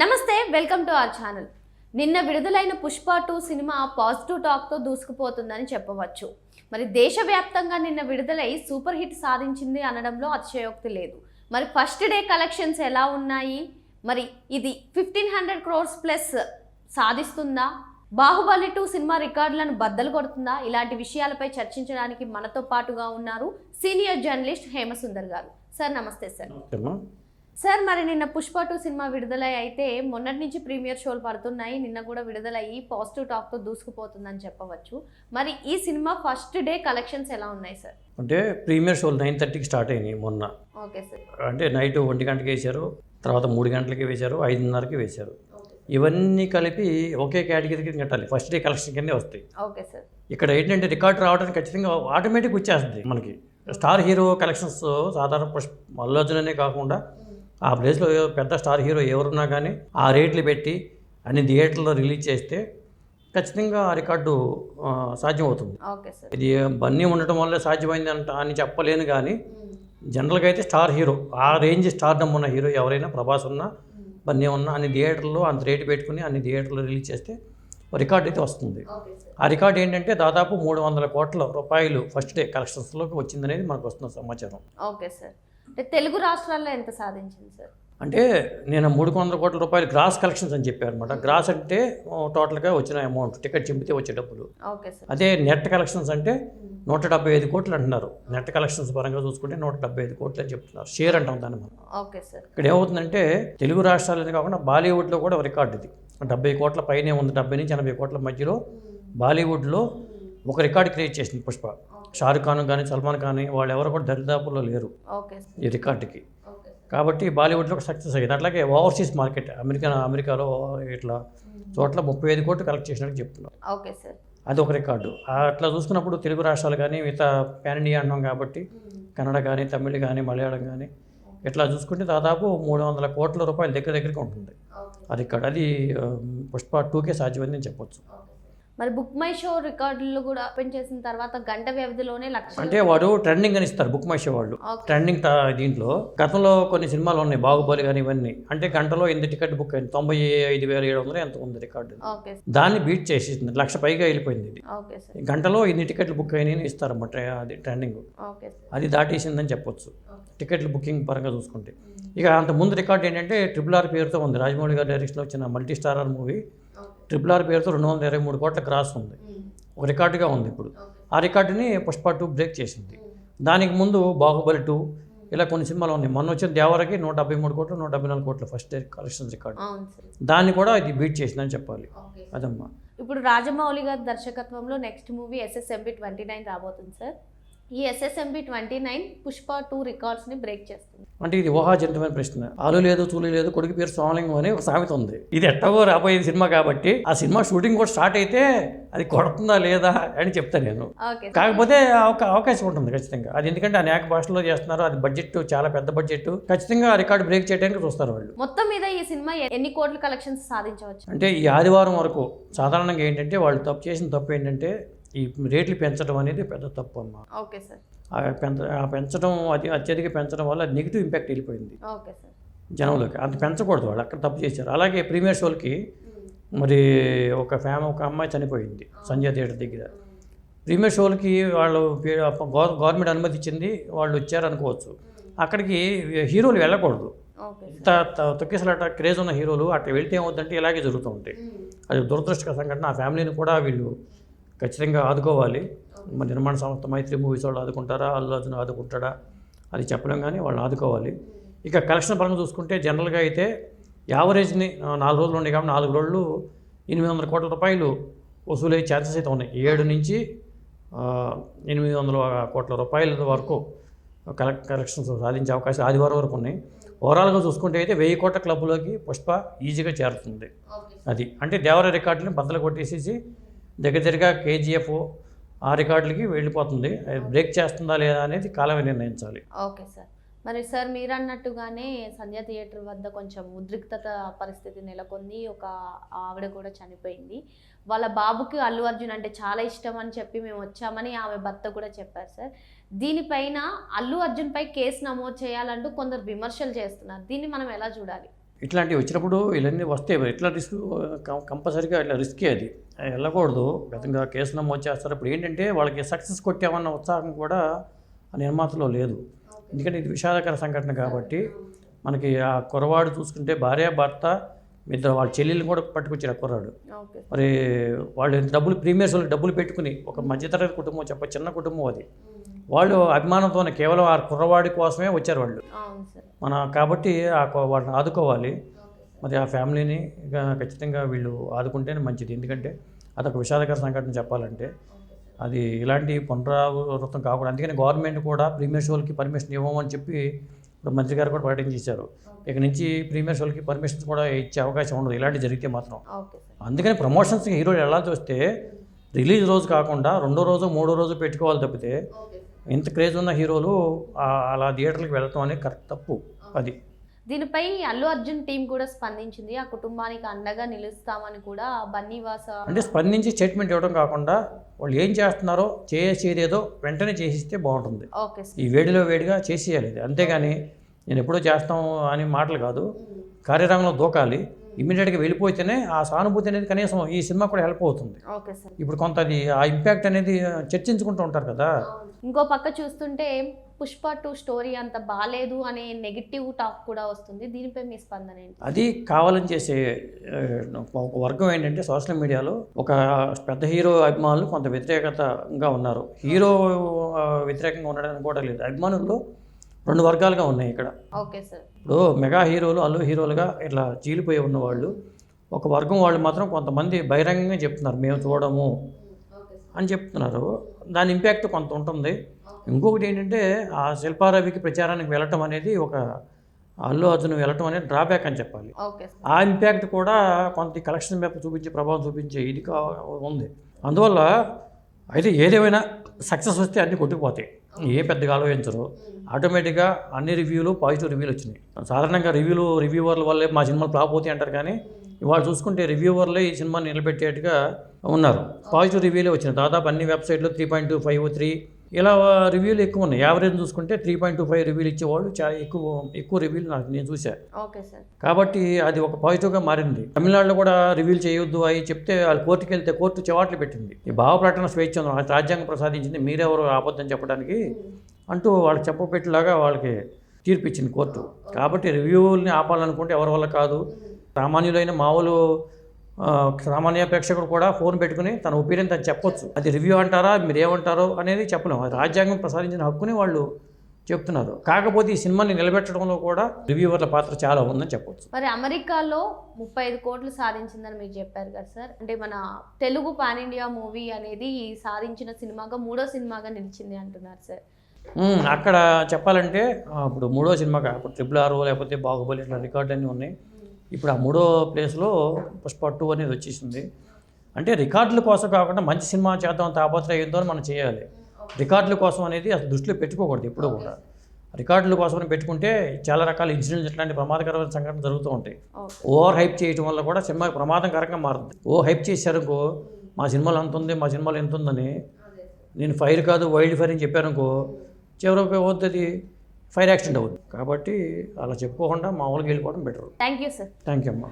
నమస్తే welcome to our channel. నిన్న విడుదలైన పుష్ప టూ సినిమా పాజిటివ్ టాక్తో దూసుకుపోతుందని చెప్పవచ్చు. మరి దేశవ్యాప్తంగా నిన్న విడుదలై సూపర్ హిట్ సాధించింది అనడంలో అతిశయోక్తి లేదు. మరి ఫస్ట్ డే కలెక్షన్స్ ఎలా ఉన్నాయి? మరి ఇది ఫిఫ్టీన్ హండ్రెడ్ క్రోర్స్ ప్లస్ సాధిస్తుందా? బాహుబలి టూ సినిమా రికార్డులను బద్దలు కొడుతుందా? ఇలాంటి విషయాలపై చర్చించడానికి మనతో పాటుగా ఉన్నారు సీనియర్ జర్నలిస్ట్ హేమసుందర్ గారు. సార్ నమస్తే సార్. సార్ మరి నిన్న పుష్ప టూ సినిమా విడుదలై అయితే మొన్నటి నుంచి ప్రీమియర్ షోలు పడుతున్నాయి. నిన్న కూడా విడుదలయ్యి పాజిటివ్ టాక్తో దూసుకుపోతుందని చెప్పవచ్చు. మరి ఈ సినిమా ఫస్ట్ డే కలెక్షన్స్ ఎలా ఉన్నాయి సార్? అంటే ప్రీమియర్ షోలు నైన్ థర్టీకి స్టార్ట్ అయినాయి మొన్న. Okay sir. అంటే నైట్ ఒంటి గంటకి వేశారు తర్వాత మూడు గంటలకి వేశారు ఐదున్నరకి వేశారు. ఇవన్నీ కలిపి ఒకే కేటగిరీ కింద కట్టాలి. ఫస్ట్ డే కలెక్షన్ కిందే వస్తాయి. Okay sir. ఇక్కడ ఏంటంటే రికార్డ్ రావడానికి ఖచ్చితంగా ఆటోమేటిక్ వచ్చేస్తుంది మనకి. స్టార్ హీరో కలెక్షన్స్ సాధారణ పుష్ప అల్లు అర్జున్ అనే కాకుండా ఆ ప్లేస్లో పెద్ద స్టార్ హీరో ఎవరున్నా కానీ ఆ రేట్లు పెట్టి అన్ని థియేటర్లో రిలీజ్ చేస్తే ఖచ్చితంగా ఆ రికార్డు సాధ్యమవుతుంది. Okay sir. ఇది బన్నీ ఉండటం వల్లే సాధ్యమైంది అంట అని చెప్పలేను కానీ జనరల్గా అయితే స్టార్ హీరో ఆ రేంజ్ స్టార్డమ్ ఉన్న హీరో ఎవరైనా ప్రభాస్ ఉన్నా బన్నీ ఉన్నా అన్ని థియేటర్లో అంత రేటు పెట్టుకుని అన్ని థియేటర్లో రిలీజ్ చేస్తే రికార్డ్ అయితే వస్తుంది. ఆ రికార్డ్ ఏంటంటే దాదాపు మూడు వందల కోట్ల రూపాయలు ఫస్ట్ డే కలెక్షన్స్లోకి వచ్చిందనేది మనకు వస్తున్న సమాచారం. Okay sir. అంటే తెలుగు రాష్ట్రాల్లో ఎంత సాధించింది సార్? అంటే నేను మూడు వందల కోట్ల రూపాయలు గ్రాస్ కలెక్షన్స్ అని చెప్పాను అనమాట. గ్రాస్ అంటే టోటల్గా వచ్చిన అమౌంట్ టికెట్ చింపితే వచ్చే డబ్బులు. Okay sir. అదే నెట్ కలెక్షన్స్ అంటే నూట డెబ్బై ఐదు కోట్లు అంటున్నారు. నెట్ కలెక్షన్స్ పరంగా చూసుకుంటే నూట డెబ్బై ఐదు కోట్లు అని చెప్తున్నారు. షేర్ అంటాం దాన్ని మనం. Okay sir. ఇక్కడ ఏమవుతుందంటే తెలుగు రాష్ట్రాలనే కాకుండా బాలీవుడ్లో కూడా ఒక రికార్డు ఇది. డెబ్బై కోట్ల పైనే ఉంది డెబ్బై నుంచి ఎనభై కోట్ల మధ్యలో బాలీవుడ్లో ఒక రికార్డు క్రియేట్ చేసింది పుష్ప. షారుఖ్ ఖాన్ కానీ సల్మాన్ ఖాన్ వాళ్ళు ఎవరు కూడా దరిదాపుల్లో లేరు ఈ రికార్డుకి. కాబట్టి బాలీవుడ్లో ఒక సక్సెస్ అయ్యింది. అట్లాగే ఓవర్సీస్ మార్కెట్ అమెరికా అమెరికాలో ఇట్లా చోట్ల ముప్పై ఐదు కోట్లు కలెక్ట్ చేసినట్టు చెప్తున్నారు. Okay sir. అది ఒక రికార్డు. అట్లా చూసుకున్నప్పుడు తెలుగు రాష్ట్రాలు కానీ మిగతా పాన్ ఇండియా అంటాం కాబట్టి కన్నడ కానీ తమిళ్ కానీ మలయాళం కానీ ఇట్లా చూసుకుంటే దాదాపు మూడు వందల కోట్ల రూపాయల దగ్గర దగ్గరికి ఉంటుంది ఆ రికార్డు. అది పుష్ప టూకే సాధ్యమైంది అని చెప్పొచ్చు మరి బుక్ మై షో రికార్డులు కూడా ఓపెన్ చేసిన తర్వాత గంట వ్యవధిలోనే లక్ష అంటే వాడు ట్రెండింగ్ అని ఇస్తారు బుక్ మై షో వాళ్ళు. ట్రెండింగ్ దీంట్లో. గతంలో కొన్ని సినిమాలు ఉన్నాయి బాహుబలి కానీ ఇవన్నీ. అంటే గంటలో ఎన్ని టికెట్ బుక్ అయింది? తొంభై ఐదు వేల ఏడు వందలు ఎంత ఉంది రికార్డు? దాన్ని బీట్ చేసేసింది లక్ష పైగా వెళ్ళిపోయింది ఇది. గంటలో ఇన్ని టికెట్లు బుక్ అయినాయి ఇస్తారన్నమాట అది ట్రెండింగ్ అది దాటేసిందని చెప్పొచ్చు. టికెట్లు బుకింగ్ పరంగా చూసుకుంటే. ఇక అంత ముందు రికార్డ్ ఏంటంటే ట్రిపుల్ ఆర్ పేరుతో ఉంది. రాజమౌళి గారి డైరెక్షన్లో వచ్చిన multi starrer movie triple R పేరుతో రెండు వందల ఇరవై మూడు కోట్ల క్రాస్ ఉంది. ఒక రికార్డుగా ఉంది ఇప్పుడు. ఆ రికార్డుని పుష్ప టూ బ్రేక్ చేసింది. దానికి ముందు బాహుబలి టూ ఇలా కొన్ని సినిమాలు ఉన్నాయి. మొన్న వచ్చిన దేవరకి నూట డెబ్బై మూడు కోట్లు నూట డెబ్బై నాలుగు కోట్ల ఫస్ట్ డే కలెక్షన్ రికార్డు. అవును సార్. దాన్ని కూడా ఇది బీట్ చేసిందని చెప్పాలి. అదమ్మా. ఇప్పుడు రాజమౌళి గారి దర్శకత్వంలో next movie SSMB twenty nine రాబోతుంది సార్. ఈ SSMB twenty nine Pushpa two రికార్డ్స్ని break చేస్తుంది. అంటే ఇది ఊహాజనితమైన ప్రశ్న. ఆలు లేదు తూలి లేదు కొడుకు పేరు సోమలింగం అని ఒక సామెత ఉంది. ఇది ఎట్టగో రాబోయే సినిమా కాబట్టి ఆ సినిమా షూటింగ్ కూడా స్టార్ట్ అయితే అది కొడుతుందా లేదా అని చెప్తాను నేను. కాకపోతే అవకా అవకాశం ఉంటుంది ఖచ్చితంగా. అది ఎందుకంటే అనేక భాషల్లో చేస్తున్నారు అది బడ్జెట్ చాలా పెద్ద బడ్జెట్ ఖచ్చితంగా ఆ రికార్డు బ్రేక్ చేయడానికి చూస్తారు వాళ్ళు. మొత్తం మీద ఈ సినిమా ఎన్ని కోట్ల కలెక్షన్స్ సాధించవచ్చు? అంటే ఈ ఆదివారం వరకు సాధారణంగా ఏంటంటే వాళ్ళు తప్పు చేసిన తప్పు ఏంటంటే ఈ రేట్లు పెంచడం అనేది పెద్ద తప్పు అమ్మ. Okay sir. ఆ పెంచ పెంచడం అది అత్యధిక పెంచడం వల్ల నెగిటివ్ ఇంపాక్ట్ వెళ్ళిపోయింది. Okay sir. జనంలోకి. అంత పెంచకూడదు వాళ్ళు అక్కడ తప్పు చేశారు. అలాగే ప్రీమియర్ షోలకి మరి ఒక ఫ్యామ్ ఒక అమ్మాయి చనిపోయింది సంజయ్ థియేటర్ దగ్గర. ప్రీమియర్ షోలకి వాళ్ళు గవర్నమెంట్ అనుమతి ఇచ్చింది వాళ్ళు వచ్చారనుకోవచ్చు. అక్కడికి హీరోలు వెళ్ళకూడదు. ఇంత తొక్కిసలాట క్రేజ్ ఉన్న హీరోలు అట్లా వెళ్తే ఏమవుతుందంటే ఇలాగే జరుగుతూ ఉంటాయి. అది దురదృష్టకర సంఘటన. ఆ ఫ్యామిలీని కూడా వీళ్ళు ఖచ్చితంగా ఆదుకోవాలి. మరి నిర్మాణ సంస్థ మైత్రి మూవీస్ వాళ్ళు ఆదుకుంటారా? అల్లు అర్జున్ ఆదుకుంటాడా? అది చెప్పలేం కానీ వాళ్ళు ఆదుకోవాలి. ఇక కలెక్షన్ పరంగా చూసుకుంటే జనరల్గా అయితే యావరేజ్ని నాలుగు రోజులు ఉన్నాయి కాబట్టి నాలుగు రోజులు ఎనిమిది వందల కోట్ల రూపాయలు వసూలయ్యే ఛాన్సెస్ అయితే ఉన్నాయి. ఏడు నుంచి ఎనిమిది వందల కోట్ల రూపాయల వరకు కలెక్ట్ కలెక్షన్స్ సాధించే అవకాశం ఆదివారం వరకు ఉన్నాయి. ఓవరాల్గా చూసుకుంటే అయితే వెయ్యి కోట్ల క్లబ్లోకి పుష్ప ఈజీగా చేరుతుంది. అది. అంటే దేవర రికార్డుని బద్దలు కొట్టేసేసి దగ్గర దగ్గరగా కేజీఎఫ్ ఆ రికార్డులకి వెళ్ళిపోతుంది. బ్రేక్ చేస్తుందా లేదా అనేది కాలమే నిర్ణయించాలి. Okay sir. మరి సార్ మీరు అన్నట్టుగానే సంధ్య థియేటర్ వద్ద కొంచెం ఉద్రిక్తత పరిస్థితి నెలకొంది. ఒక ఆవిడ కూడా చనిపోయింది. వాళ్ళ బాబుకి అల్లు అర్జున్ అంటే చాలా ఇష్టం అని చెప్పి మేము వచ్చామని ఆమె భర్త కూడా చెప్పారు సార్. దీనిపైన అల్లు అర్జున్ పై కేసు నమోదు చేయాలంటూ కొందరు విమర్శలు చేస్తున్నారు. దీన్ని మనం ఎలా చూడాలి? ఇట్లాంటివి వచ్చినప్పుడు ఇవన్నీ వస్తాయి. ఇట్లా రిస్క్ కంపల్సరీగా ఇట్లా రిస్కే అది. వెళ్ళకూడదు. గతంగా కేసు నమోదు చేస్తారు. ఇప్పుడు ఏంటంటే వాళ్ళకి సక్సెస్ కొట్టామన్న ఉత్సాహం కూడా ఆ నిర్మాతలో లేదు. ఎందుకంటే ఇది విషాదకర సంఘటన కాబట్టి మనకి ఆ కుర్రవాడు చూసుకుంటే భార్య భర్త ఇద్దరు వాళ్ళ చెల్లెల్ని కూడా పట్టుకొచ్చారు ఆ కుర్రాడు. మరి వాళ్ళు డబ్బులు ప్రీమియర్స్ డబ్బులు పెట్టుకుని ఒక మధ్యతరగతి కుటుంబం చెప్ప చిన్న కుటుంబం అది. వాళ్ళు అభిమానంతోనే కేవలం ఆ కుర్రవాడి కోసమే వచ్చారు వాళ్ళు. మన కాబట్టి ఆ కొ- వాళ్ళని ఆదుకోవాలి. మరి ఆ ఫ్యామిలీని ఖచ్చితంగా వీళ్ళు ఆదుకుంటేనే మంచిది. ఎందుకంటే అదొక విషాదకర సంఘటన చెప్పాలంటే. అది ఇలాంటి పునరావృతం కాకూడదు. అందుకని గవర్నమెంట్ కూడా ప్రీమియర్ షోలకి పర్మిషన్ ఇవ్వమని చెప్పి ఇప్పుడు మంత్రి గారు కూడా ప్రకటించేశారు ఇక నుంచి ప్రీమియర్ షోలకి పర్మిషన్స్ కూడా ఇచ్చే అవకాశం ఉండదు. ఇలాంటి జరిగితే మాత్రం. అందుకని ప్రమోషన్స్ హీరోలు వెళ్ళాల్సి వస్తే రిలీజ్ రోజు కాకుండా రెండో రోజు మూడో రోజు పెట్టుకోవాలి తప్పితే ఇంత క్రేజ్ ఉన్న హీరోలు అలా థియేటర్లకు వెళ్ళటం అనేది కరెక్ట్ తప్పు. అది. దీనిపై అల్లు అర్జున్ టీం కూడా స్పందించింది. ఆ కుటుంబానికి అండగా నిలుస్తామని కూడా బన్నీవాస అంటే స్పందించి స్టేట్మెంట్ ఇవ్వడం కాకుండా వాళ్ళు ఏం చేస్తున్నారో చేసేదేదో వెంటనే చేసిస్తే బాగుంటుంది. ఓకే ఈ వేడిలో వేడిగా చేసేయాలి. అంతేగాని నేను ఎప్పుడో చేస్తాం అని మాటలు కాదు. కార్యరంగంలో దూకాలి. ఇమీడియట్గా వెళ్ళిపోతేనే ఆ సానుభూతి అనేది కనీసం ఈ సినిమా కూడా హెల్ప్ అవుతుంది. ఇప్పుడు కొంత అది ఆ ఇంపాక్ట్ అనేది చర్చించుకుంటూ ఉంటారు కదా. ఇంకో పక్క చూస్తుంటే పుష్ప టూ స్టోరీ అంత బాగాలేదు అనే నెగిటివ్ టాక్ కూడా వస్తుంది. దీనిపై మీ స్పందన ఏంటి? అది కావాలని చేసే ఒక వర్గం ఏంటంటే సోషల్ మీడియాలో ఒక పెద్ద హీరో అభిమానులు కొంత వ్యతిరేకతగా ఉన్నారు. హీరో వ్యతిరేకంగా ఉండడానికి కూడా లేదు. అభిమానుల్లో రెండు వర్గాలుగా ఉన్నాయి ఇక్కడ. Okay sir. ఇప్పుడు మెగా హీరోలు అల్లు హీరోలుగా ఇట్లా చీలిపోయి ఉన్నవాళ్ళు ఒక వర్గం వాళ్ళు మాత్రం కొంతమంది బహిరంగంగా చెప్తున్నారు మేము చూడము అని చెప్తున్నారు. దాని ఇంపాక్ట్ కొంత ఉంటుంది. ఇంకొకటి ఏంటంటే ఆ శిల్పారవికి ప్రచారానికి వెళ్ళటం అనేది ఒక అల్లు అర్జున్ వెళ్ళటం అనేది డ్రాబ్యాక్ అని చెప్పాలి. ఆ ఇంపాక్ట్ కూడా కొంత కలెక్షన్ మీద చూపించే ప్రభావం చూపించే ఇది ఉంది. అందువల్ల అయితే ఏదేమైనా సక్సెస్ వస్తే అన్నీ కొట్టుకుపోతాయి. ఏ పెద్దగా ఆలోచించరు. ఆటోమేటిక్గా అన్ని రివ్యూలు పాజిటివ్ రివ్యూలు వచ్చినాయి. సాధారణంగా రివ్యూలు రివ్యూవర్ల వల్లే మా సినిమాలు ఫ్లాప్ అవుతాయి అంటారు కానీ ఇవాళ చూసుకుంటే రివ్యూవర్లే ఈ సినిమాని నిలబెట్టేట్టుగా ఉన్నారు. పాజిటివ్ రివ్యూలే వచ్చినాయి. దాదాపు అన్ని వెబ్సైట్లో three point two five three ఇలా రివ్యూలు ఎక్కువ ఉన్నాయి. యావరేజ్ చూసుకుంటే త్రీ పాయింట్ టూ ఫైవ్ రివ్యూలు ఇచ్చేవాళ్ళు. చాలా ఎక్కువ ఎక్కువ రివ్యూలు నాకు నేను చూశాను ఓకే సార్. కాబట్టి అది ఒక పాజిటివ్గా మారింది. తమిళనాడులో కూడా రివ్యూలు చేయొద్దు అవి చెప్తే వాళ్ళు కోర్టుకి వెళ్తే కోర్టు చివాట్లు పెట్టింది. ఈ భావ ప్రకటన స్వేచ్ఛ రాజ్యాంగం ప్రసాదించింది. మీరెవరు ఆపొద్దని చెప్పడానికి అంటూ వాళ్ళకి చెప్పపెట్టేలాగా వాళ్ళకి తీర్పు ఇచ్చింది కోర్టు. కాబట్టి రివ్యూల్ని ఆపాలనుకుంటే ఎవరి వల్ల కాదు. సామాన్యులైన మామూలు ఆ, సామాన్య ప్రేక్షకుడు కూడా ఫోన్ పెట్టుకుని తన ఒపీనియన్ తను చెప్పొచ్చు. అది రివ్యూ అంటారా మీరు ఏమంటారో అనేది చెప్పలేము. అది రాజ్యాంగం ప్రసాదించిన హక్కుని వాళ్ళు చెప్తున్నారు. కాకపోతే ఈ సినిమాని నిలబెట్టడంలో కూడా రివ్యూవర్ల పాత్ర చాలా ఉందని చెప్పొచ్చు. మరి అమెరికాలో ముప్పై ఐదు కోట్లు సాధించిందని మీరు చెప్పారు కదా సార్. అంటే మన తెలుగు పాన్ ఇండియా మూవీ అనేది సాధించిన సినిమాగా మూడో సినిమాగా నిలిచింది అంటున్నారు సార్. అక్కడ చెప్పాలంటే ఇప్పుడు మూడో సినిమాగా ఇప్పుడు ట్రిపుల్ ఆర్ లేకపోతే బాహుబలి ఇట్లా రికార్డు అన్నీ ఉన్నాయి. ఇప్పుడు ఆ మూడో ప్లేస్లో పుష్ప టూ అనేది వచ్చేసింది. అంటే రికార్డుల కోసం కాకుండా మంచి సినిమా చేద్దాం తాపత్రయంతో మనం చేయాలి. రికార్డుల కోసం అనేది అసలు దృష్టిలో పెట్టుకోకూడదు ఎప్పుడూ కూడా. రికార్డుల కోసం పెట్టుకుంటే చాలా రకాల ఇన్సిడెంట్స్ ఇట్లాంటి ప్రమాదకరమైన సంఘటనలు జరుగుతూ ఉంటాయి. ఓవర్ హైప్ చేయడం వల్ల కూడా సినిమా ప్రమాదకరంగా మారుతుంది. ఓ హైప్ చేశారనుకో మా సినిమాలో అంత ఉంది మా సినిమాలో ఎంత ఉందని నేను ఫైర్ కాదు వైల్డ్ ఫైర్ అని చెప్పారనుకో చివరికి అవుతుంది ఫైర్ యాక్సిడెంట్ అవుతుంది కాబట్టి అలా చెప్పుకోకుండా మామూలుగా వెళ్ళిపోవడం better. Thank you sir. Thank you అమ్మా.